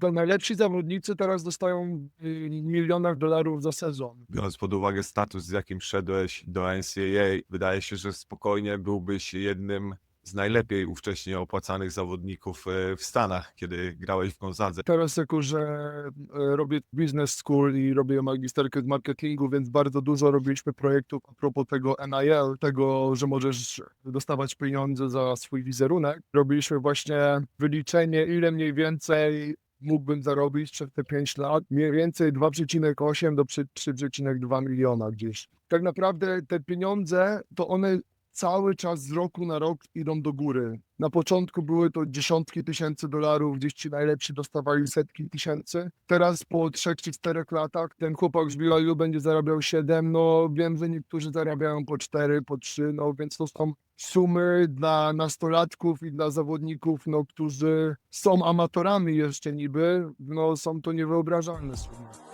To najlepsi zawodnicy teraz dostają w milionach dolarów za sezon. Biorąc pod uwagę status, z jakim szedłeś do NCAA, wydaje się, że spokojnie byłbyś jednym z najlepiej ówcześnie opłacanych zawodników e, w Stanach, kiedy grałeś w Gonzadze. Teraz jako, że e, robię business school i robię magisterkę z marketingu, więc bardzo dużo robiliśmy projektów a propos tego NIL, tego, że możesz dostawać pieniądze za swój wizerunek. Robiliśmy właśnie wyliczenie, ile mniej więcej mógłbym zarobić przez te 5 lat. Mniej więcej 2,8 do 3,2 miliona gdzieś. Tak naprawdę te pieniądze, to one cały czas z roku na rok idą do góry. Na początku były to dziesiątki tysięcy dolarów, gdzieś ci najlepsi dostawali setki tysięcy. Teraz po trzech czy czterech latach ten chłopak z BYU będzie zarabiał 7, no wiem, że niektórzy zarabiają po 4, po 3, no więc to są sumy dla nastolatków i dla zawodników, no którzy są amatorami jeszcze niby, no są to niewyobrażalne sumy.